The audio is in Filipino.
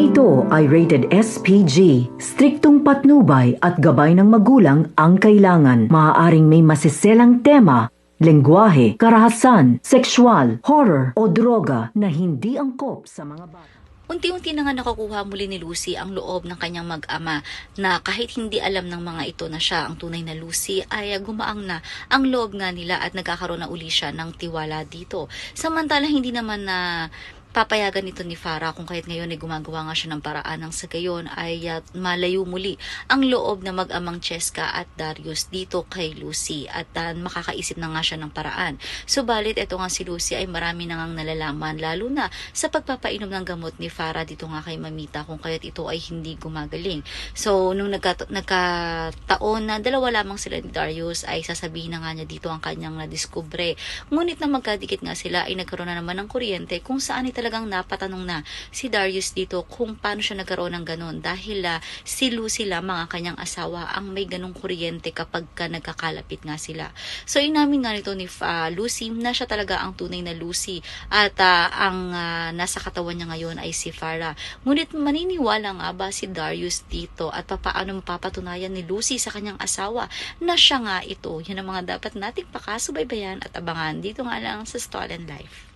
ito ay rated SPG. Striktong patnubay at gabay ng magulang ang kailangan. Maaaring may masiselang tema, lengguwahe, karahasan, sexual, horror o droga na hindi angkop sa mga bata. Unti-unti na nga nakukuha muli ni Lucy ang loob ng kanyang mag-ama na kahit hindi alam ng mga ito na siya ang tunay na Lucy ay gumaang na ang loob nga nila at nagkakaroon na uli siya ng tiwala dito. Samantala hindi naman na papayagan nito ni Farah kung kahit ngayon ay gumagawa nga siya ng paraan ng sa gayon ay uh, malayo muli ang loob na mag-amang Cheska at Darius dito kay Lucy at uh, makakaisip na nga siya ng paraan. Subalit ito nga si Lucy ay marami na ngang nalalaman lalo na sa pagpapainom ng gamot ni Farah dito nga kay Mamita kung kaya't ito ay hindi gumagaling. So nung nagka, nagkataon na dalawa lamang sila ni Darius ay sasabihin na nga niya dito ang kanyang nadiskubre. Ngunit na magkadikit nga sila ay nagkaroon na naman ng kuryente kung saan ito talagang napatanong na si Darius dito kung paano siya nagkaroon ng ganun dahil uh, si Lucy lamang ang kanyang asawa ang may ganong kuryente kapag ka nagkakalapit nga sila. So inamin nga nito ni uh, Lucy na siya talaga ang tunay na Lucy at uh, ang uh, nasa katawan niya ngayon ay si Farah. Ngunit maniniwala nga ba si Darius dito at paano mapapatunayan ni Lucy sa kanyang asawa na siya nga ito. Yan ang mga dapat nating pakasubaybayan at abangan dito nga lang sa Stolen Life.